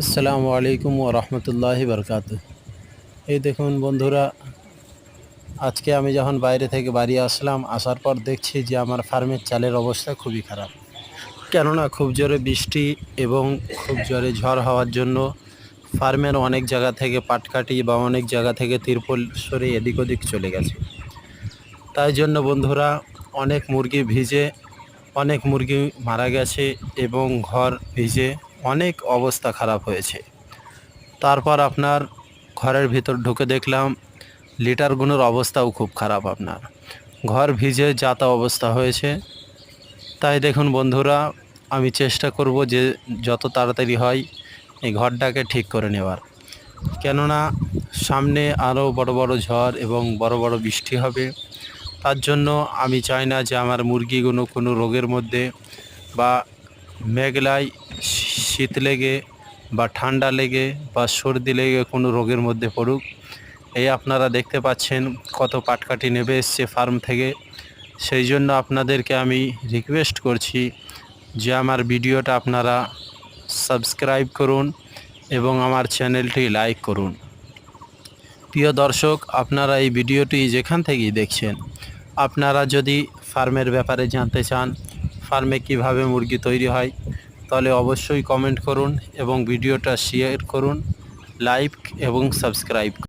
আসসালামু আলাইকুম রহমতুল্লাহি বরকাত এই দেখুন বন্ধুরা, আজকে আমি যখন বাইরে থেকে বাড়ি আসলাম, আসার পর দেখছি যে আমার ফার্মের চালের অবস্থা খুবই খারাপ। কেননা খুব জোরে বৃষ্টি এবং খুব জোরে ঝড় হওয়ার জন্য ফার্মের অনেক জায়গা থেকে পাটকাঠি বা অনেক জায়গা থেকে তিরপল সরে এদিক ওদিক চলে গেছে। তাই জন্য বন্ধুরা, অনেক মুরগি ভিজে, অনেক মুরগি মারা গেছে এবং ঘর ভিজে অনেক অবস্থা খারাপ হয়েছে। তারপর আপনার ঘরের ভিতর ঢুকে দেখলাম লিটারগুলোর অবস্থাও খুব খারাপ আপনার। ঘর ভিজে যাতা অবস্থা হয়েছে। তাই দেখুন বন্ধুরা, আমি চেষ্টা করব যে যত তাড়াতাড়ি হয় এই ঘরটাকে ঠিক করে নেওয়ার। কেননা, সামনে আরও বড় বড় ঝড় এবং বড় বড় বৃষ্টি হবে। তার জন্য আমি চাই না যে আমার মুরগিগুলো কোনো রোগের মধ্যে বা মেঘলায় শীত লেগে বা ঠান্ডা লেগে বা সর্দি লেগে কোনো রোগের মধ্যে পড়ুক, এই আপনারা দেখতে পাচ্ছেন কত পাটকাঠি নেবে এসছে ফার্ম থেকে। সেই জন্য আপনাদেরকে আমি রিকোয়েস্ট করছি যে আমার ভিডিওটা আপনারা সাবস্ক্রাইব করুন এবং আমার চ্যানেলটি লাইক করুন। প্রিয় দর্শক, আপনারা এই ভিডিওটি যেখান থেকেই দেখছেন, আপনারা যদি ফার্মের ব্যাপারে জানতে চান, ফার্মে কীভাবে মুরগি তৈরি হয় তাহলে অবশ্যই কমেন্ট করুন এবং ভিডিওটা শেয়ার করুন লাইক এবং সাবস্ক্রাইব